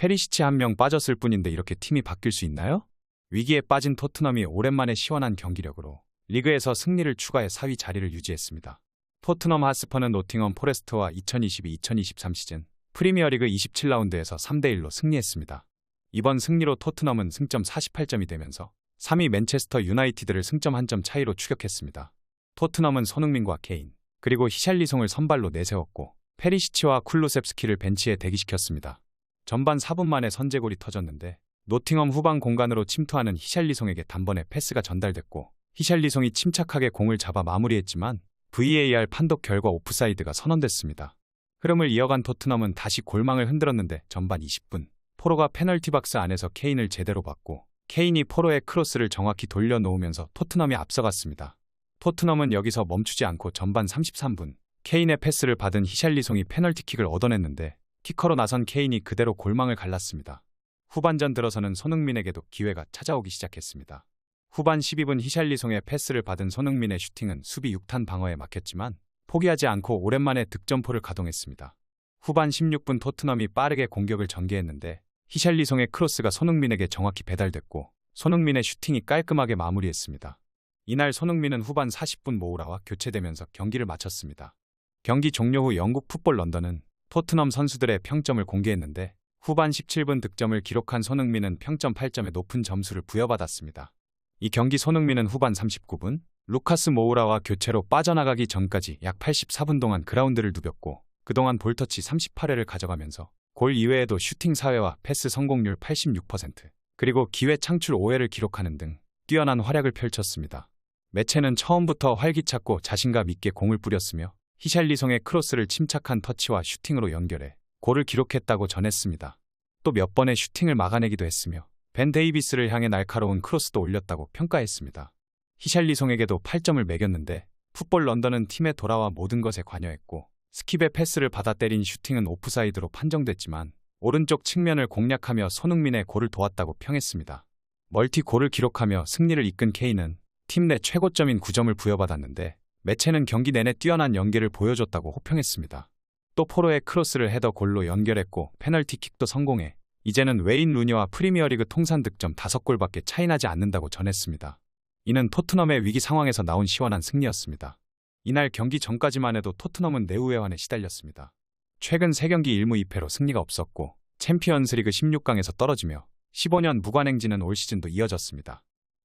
페리시치 한 명 빠졌을 뿐인데 이렇게 팀이 바뀔 수 있나요? 위기에 빠진 토트넘이 오랜만에 시원한 경기력으로 리그에서 승리를 추가해 4위 자리를 유지했습니다. 토트넘 하스퍼는 노팅엄 포레스트와 2022-2023 시즌 프리미어리그 27라운드에서 3대1로 승리했습니다. 이번 승리로 토트넘은 승점 48점이 되면서 3위 맨체스터 유나이티드를 승점 한점 차이로 추격했습니다. 토트넘은 손흥민과 케인, 그리고 히샬리송을 선발로 내세웠고 페리시치와 쿨루셉스키를 벤치에 대기시켰습니다. 전반 4분 만에 선제골이 터졌는데 노팅엄 후방 공간으로 침투하는 히샬리송에게 단번에 패스가 전달됐고 히샬리송이 침착하게 공을 잡아 마무리했지만 VAR 판독 결과 오프사이드가 선언됐습니다. 흐름을 이어간 토트넘은 다시 골망을 흔들었는데 전반 20분 포로가 페널티 박스 안에서 케인을 제대로 받고 케인이 포로의 크로스를 정확히 돌려놓으면서 토트넘이 앞서갔습니다. 토트넘은 여기서 멈추지 않고 전반 33분 케인의 패스를 받은 히샬리송이 페널티킥을 얻어냈는데 키커로 나선 케인이 그대로 골망을 갈랐습니다. 후반전 들어서는 손흥민에게도 기회가 찾아오기 시작했습니다. 후반 12분 히샬리송의 패스를 받은 손흥민의 슈팅은 수비 6탄 방어에 막혔지만 포기하지 않고 오랜만에 득점포를 가동했습니다. 후반 16분 토트넘이 빠르게 공격을 전개했는데 히샬리송의 크로스가 손흥민에게 정확히 배달됐고 손흥민의 슈팅이 깔끔하게 마무리했습니다. 이날 손흥민은 후반 40분 모우라와 교체되면서 경기를 마쳤습니다. 경기 종료 후 영국 풋볼 런던은 토트넘 선수들의 평점을 공개했는데 후반 17분 득점을 기록한 손흥민은 평점 8점에 높은 점수를 부여받았습니다. 이 경기 손흥민은 후반 39분 루카스 모우라와 교체로 빠져나가기 전까지 약 84분 동안 그라운드를 누볐고 그동안 볼터치 38회를 가져가면서 골 이외에도 슈팅 4회와 패스 성공률 86% 그리고 기회 창출 5회를 기록하는 등 뛰어난 활약을 펼쳤습니다. 매체는 처음부터 활기찼고 자신감 있게 공을 뿌렸으며 히샬리송의 크로스를 침착한 터치와 슈팅으로 연결해 골을 기록했다고 전했습니다. 또 몇 번의 슈팅을 막아내기도 했으며 벤 데이비스를 향해 날카로운 크로스도 올렸다고 평가했습니다. 히샬리송에게도 8점을 매겼는데 풋볼 런던은 팀에 돌아와 모든 것에 관여했고 스킵의 패스를 받아 때린 슈팅은 오프사이드로 판정됐지만 오른쪽 측면을 공략하며 손흥민의 골을 도왔다고 평했습니다. 멀티 골을 기록하며 승리를 이끈 케인은 팀 내 최고점인 9점을 부여받았는데 매체는 경기 내내 뛰어난 연계를 보여줬다고 호평했습니다. 또 포로의 크로스를 헤더 골로 연결했고 페널티킥도 성공해 이제는 웨인 루니와 프리미어리그 통산 득점 5골밖에 차이나지 않는다고 전했습니다. 이는 토트넘의 위기 상황에서 나온 시원한 승리였습니다. 이날 경기 전까지만 해도 토트넘은 내우회환에 시달렸습니다. 최근 3경기 1무 2패로 승리가 없었고 챔피언스리그 16강에서 떨어지며 15년 무관행진은 올 시즌도 이어졌습니다.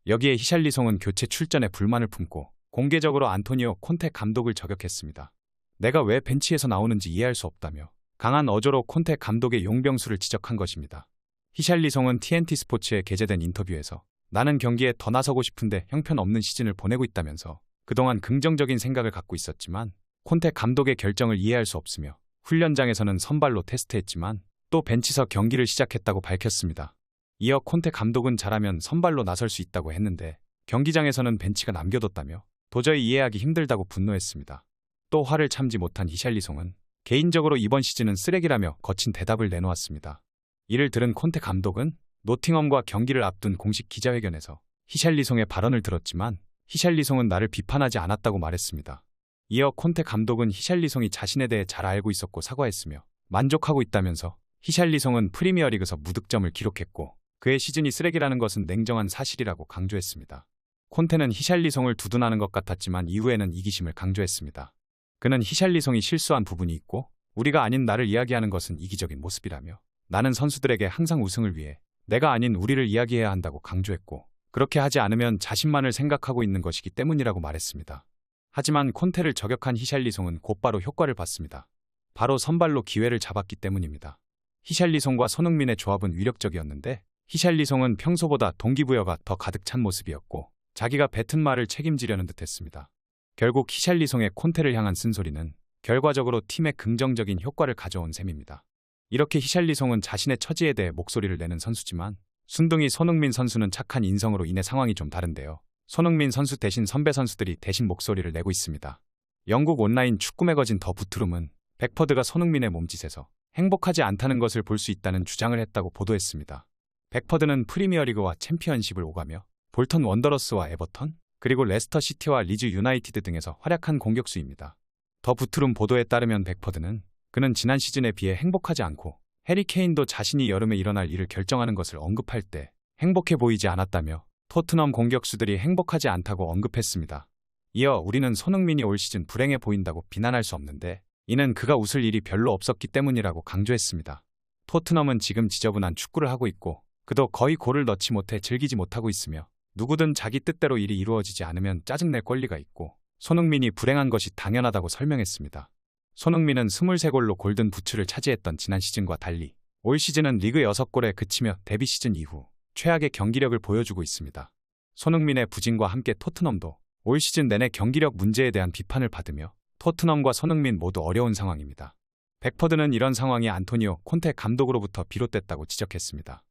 여기에 히샬리송은 교체 출전에 불만을 품고 공개적으로 안토니오 콘테 감독을 저격했습니다. 내가 왜 벤치에서 나오는지 이해할 수 없다며 강한 어조로 콘테 감독의 용병수를 지적한 것입니다. 히샬리송은 TNT 스포츠에 게재된 인터뷰에서 나는 경기에 더 나서고 싶은데 형편없는 시즌을 보내고 있다면서 그동안 긍정적인 생각을 갖고 있었지만 콘테 감독의 결정을 이해할 수 없으며 훈련장에서는 선발로 테스트했지만 또 벤치서 경기를 시작했다고 밝혔습니다. 이어 콘테 감독은 잘하면 선발로 나설 수 있다고 했는데 경기장에서는 벤치가 남겨뒀다며 도저히 이해하기 힘들다고 분노했습니다. 또 화를 참지 못한 히샬리송은 개인적으로 이번 시즌은 쓰레기라며 거친 대답을 내놓았습니다. 이를 들은 콘테 감독은 노팅엄과 경기를 앞둔 공식 기자회견에서 히샬리송의 발언을 들었지만 히샬리송은 나를 비판하지 않았다고 말했습니다. 이어 콘테 감독은 히샬리송이 자신에 대해 잘 알고 있었고 사과했으며 만족하고 있다면서 히샬리송은 프리미어리그에서 무득점을 기록했고 그의 시즌이 쓰레기라는 것은 냉정한 사실이라고 강조했습니다. 콘테는 히샬리송을 두둔하는 것 같았지만 이후에는 이기심을 강조했습니다. 그는 히샬리송이 실수한 부분이 있고 우리가 아닌 나를 이야기하는 것은 이기적인 모습이라며 나는 선수들에게 항상 우승을 위해 내가 아닌 우리를 이야기해야 한다고 강조했고 그렇게 하지 않으면 자신만을 생각하고 있는 것이기 때문이라고 말했습니다. 하지만 콘테를 저격한 히샬리송은 곧바로 효과를 봤습니다. 바로 선발로 기회를 잡았기 때문입니다. 히샬리송과 손흥민의 조합은 위력적이었는데 히샬리송은 평소보다 동기부여가 더 가득 찬 모습이었고 자기가 뱉은 말을 책임지려는 듯했습니다. 결국 히샬리송의 콘테를 향한 쓴소리는 결과적으로 팀에 긍정적인 효과를 가져온 셈입니다. 이렇게 히샬리송은 자신의 처지에 대해 목소리를 내는 선수지만 순둥이 손흥민 선수는 착한 인성으로 인해 상황이 좀 다른데요. 손흥민 선수 대신 선배 선수들이 대신 목소리를 내고 있습니다. 영국 온라인 축구 매거진 더 부트룸은 백퍼드가 손흥민의 몸짓에서 행복하지 않다는 것을 볼 수 있다는 주장을 했다고 보도했습니다. 백퍼드는 프리미어리그와 챔피언십을 오가며 볼턴 원더러스와 에버턴, 그리고 레스터 시티와 리즈 유나이티드 등에서 활약한 공격수입니다. 더 부트룸 보도에 따르면 백퍼드는 그는 지난 시즌에 비해 행복하지 않고 해리 케인도 자신이 여름에 일어날 일을 결정하는 것을 언급할 때 행복해 보이지 않았다며 토트넘 공격수들이 행복하지 않다고 언급했습니다. 이어 우리는 손흥민이 올 시즌 불행해 보인다고 비난할 수 없는데 이는 그가 웃을 일이 별로 없었기 때문이라고 강조했습니다. 토트넘은 지금 지저분한 축구를 하고 있고 그도 거의 골을 넣지 못해 즐기지 못하고 있으며 누구든 자기 뜻대로 일이 이루어지지 않으면 짜증낼 권리가 있고 손흥민이 불행한 것이 당연하다고 설명했습니다. 손흥민은 23골로 골든 부츠를 차지했던 지난 시즌과 달리 올 시즌은 리그 6골에 그치며 데뷔 시즌 이후 최악의 경기력을 보여주고 있습니다. 손흥민의 부진과 함께 토트넘도 올 시즌 내내 경기력 문제에 대한 비판을 받으며 토트넘과 손흥민 모두 어려운 상황입니다. 백퍼드는 이런 상황이 안토니오 콘테 감독으로부터 비롯됐다고 지적했습니다.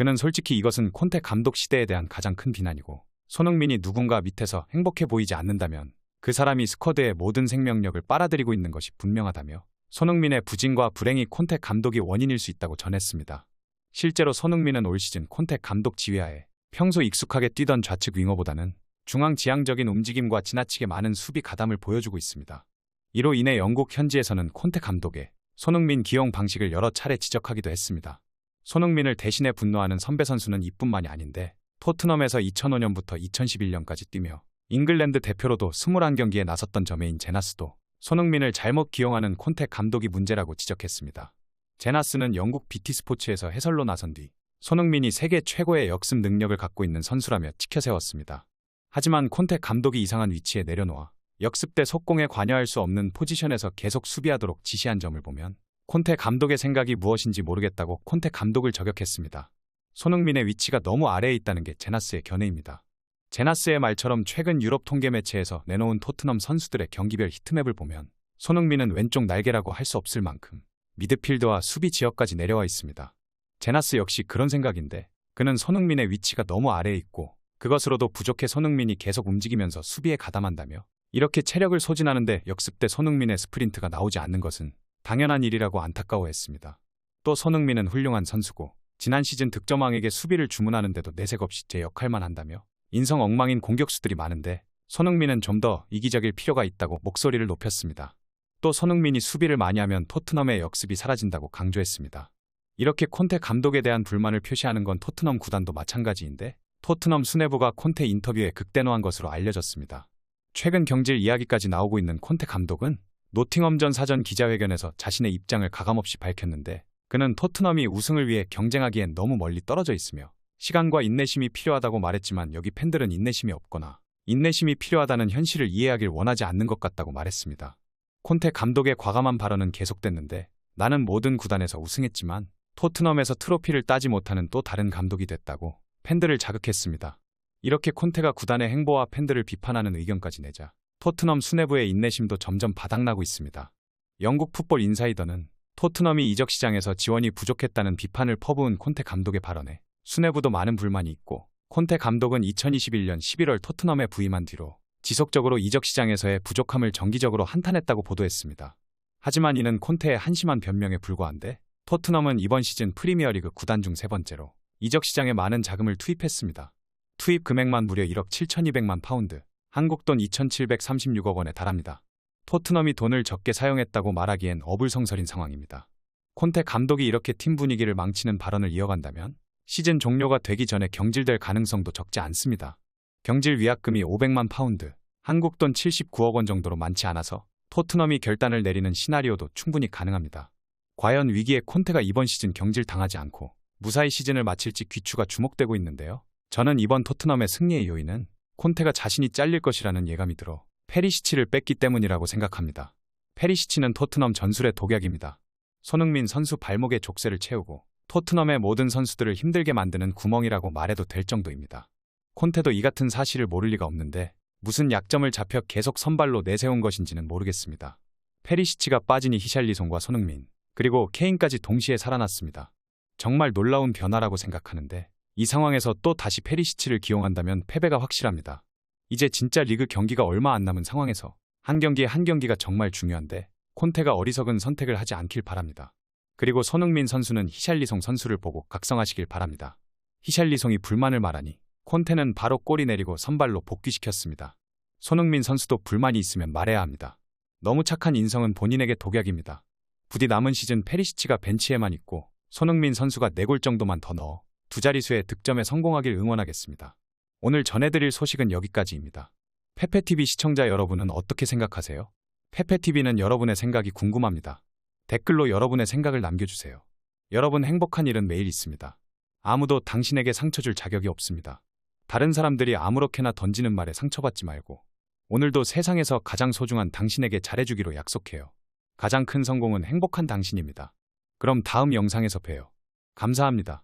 그는 솔직히 이것은 콘테 감독 시대에 대한 가장 큰 비난이고 손흥민이 누군가 밑에서 행복해 보이지 않는다면 그 사람이 스쿼드의 모든 생명력을 빨아들이고 있는 것이 분명하다며 손흥민의 부진과 불행이 콘테 감독이 원인일 수 있다고 전했습니다. 실제로 손흥민은 올 시즌 콘테 감독 지휘하에 평소 익숙하게 뛰던 좌측 윙어보다는 중앙 지향적인 움직임과 지나치게 많은 수비 가담을 보여주고 있습니다. 이로 인해 영국 현지에서는 콘테 감독의 손흥민 기용 방식을 여러 차례 지적하기도 했습니다. 손흥민을 대신해 분노하는 선배 선수는 이뿐만이 아닌데 토트넘에서 2005년부터 2011년까지 뛰며 잉글랜드 대표로도 21경기에 나섰던 저메인 제나스도 손흥민을 잘못 기용하는 콘테 감독이 문제라고 지적했습니다. 제나스는 영국 BT 스포츠에서 해설로 나선 뒤 손흥민이 세계 최고의 역습 능력을 갖고 있는 선수라며 치켜세웠습니다. 하지만 콘테 감독이 이상한 위치에 내려놓아 역습 때 속공에 관여할 수 없는 포지션에서 계속 수비하도록 지시한 점을 보면 콘테 감독의 생각이 무엇인지 모르겠다고 콘테 감독을 저격했습니다. 손흥민의 위치가 너무 아래에 있다는 게 제나스의 견해입니다. 제나스의 말처럼 최근 유럽 통계 매체에서 내놓은 토트넘 선수들의 경기별 히트맵을 보면 손흥민은 왼쪽 날개라고 할 수 없을 만큼 미드필드와 수비 지역까지 내려와 있습니다. 제나스 역시 그런 생각인데 그는 손흥민의 위치가 너무 아래에 있고 그것으로도 부족해 손흥민이 계속 움직이면서 수비에 가담한다며 이렇게 체력을 소진하는데 역습 때 손흥민의 스프린트가 나오지 않는 것은 당연한 일이라고 안타까워했습니다. 또 손흥민은 훌륭한 선수고 지난 시즌 득점왕에게 수비를 주문하는데도 내색 없이 제 역할만 한다며 인성 엉망인 공격수들이 많은데 손흥민은 좀 더 이기적일 필요가 있다고 목소리를 높였습니다. 또 손흥민이 수비를 많이 하면 토트넘의 역습이 사라진다고 강조했습니다. 이렇게 콘테 감독에 대한 불만을 표시하는 건 토트넘 구단도 마찬가지인데 토트넘 수뇌부가 콘테 인터뷰에 극대노한 것으로 알려졌습니다. 최근 경질 이야기까지 나오고 있는 콘테 감독은 노팅엄 전 사전 기자회견에서 자신의 입장을 가감없이 밝혔는데 그는 토트넘이 우승을 위해 경쟁하기엔 너무 멀리 떨어져 있으며 시간과 인내심이 필요하다고 말했지만 여기 팬들은 인내심이 없거나 인내심이 필요하다는 현실을 이해하길 원하지 않는 것 같다고 말했습니다. 콘테 감독의 과감한 발언은 계속됐는데 나는 모든 구단에서 우승했지만 토트넘에서 트로피를 따지 못하는 또 다른 감독이 됐다고 팬들을 자극했습니다. 이렇게 콘테가 구단의 행보와 팬들을 비판하는 의견까지 내자 토트넘 수뇌부의 인내심도 점점 바닥나고 있습니다. 영국 풋볼 인사이더는 토트넘이 이적 시장에서 지원이 부족했다는 비판을 퍼부은 콘테 감독의 발언에 수뇌부도 많은 불만이 있고 콘테 감독은 2021년 11월 토트넘에 부임한 뒤로 지속적으로 이적 시장에서의 부족함을 정기적으로 한탄했다고 보도했습니다. 하지만 이는 콘테의 한심한 변명에 불과한데 토트넘은 이번 시즌 프리미어리그 구단 중 세 번째로 이적 시장에 많은 자금을 투입했습니다. 투입 금액만 무려 1억 7,200만 파운드, 한국 돈 2,736억 원에 달합니다. 토트넘이 돈을 적게 사용했다고 말하기엔 어불성설인 상황입니다. 콘테 감독이 이렇게 팀 분위기를 망치는 발언을 이어간다면 시즌 종료가 되기 전에 경질될 가능성도 적지 않습니다. 경질 위약금이 500만 파운드, 한국 돈 79억 원 정도로 많지 않아서 토트넘이 결단을 내리는 시나리오도 충분히 가능합니다. 과연 위기에 콘테가 이번 시즌 경질 당하지 않고 무사히 시즌을 마칠지 귀추가 주목되고 있는데요. 저는 이번 토트넘의 승리의 요인은 콘테가 자신이 잘릴 것이라는 예감이 들어 페리시치를 뺐기 때문이라고 생각합니다. 페리시치는 토트넘 전술의 독약입니다. 손흥민 선수 발목에 족쇄를 채우고 토트넘의 모든 선수들을 힘들게 만드는 구멍이라고 말해도 될 정도입니다. 콘테도 이 같은 사실을 모를 리가 없는데 무슨 약점을 잡혀 계속 선발로 내세운 것인지는 모르겠습니다. 페리시치가 빠지니 히샬리송과 손흥민, 그리고 케인까지 동시에 살아났습니다. 정말 놀라운 변화라고 생각하는데 이 상황에서 또 다시 페리시치를 기용한다면 패배가 확실합니다. 이제 진짜 리그 경기가 얼마 안 남은 상황에서 한 경기에 한 경기가 정말 중요한데 콘테가 어리석은 선택을 하지 않길 바랍니다. 그리고 손흥민 선수는 히샬리송 선수를 보고 각성하시길 바랍니다. 히샬리송이 불만을 말하니 콘테는 바로 꼬리 내리고 선발로 복귀시켰습니다. 손흥민 선수도 불만이 있으면 말해야 합니다. 너무 착한 인성은 본인에게 독약입니다. 부디 남은 시즌 페리시치가 벤치에만 있고 손흥민 선수가 4골 정도만 더 넣어 두 자릿수의 득점에 성공하길 응원하겠습니다. 오늘 전해드릴 소식은 여기까지입니다. 페페TV 시청자 여러분은 어떻게 생각하세요? 페페TV는 여러분의 생각이 궁금합니다. 댓글로 여러분의 생각을 남겨주세요. 여러분 행복한 일은 매일 있습니다. 아무도 당신에게 상처 줄 자격이 없습니다. 다른 사람들이 아무렇게나 던지는 말에 상처받지 말고 오늘도 세상에서 가장 소중한 당신에게 잘해주기로 약속해요. 가장 큰 성공은 행복한 당신입니다. 그럼 다음 영상에서 봬요. 감사합니다.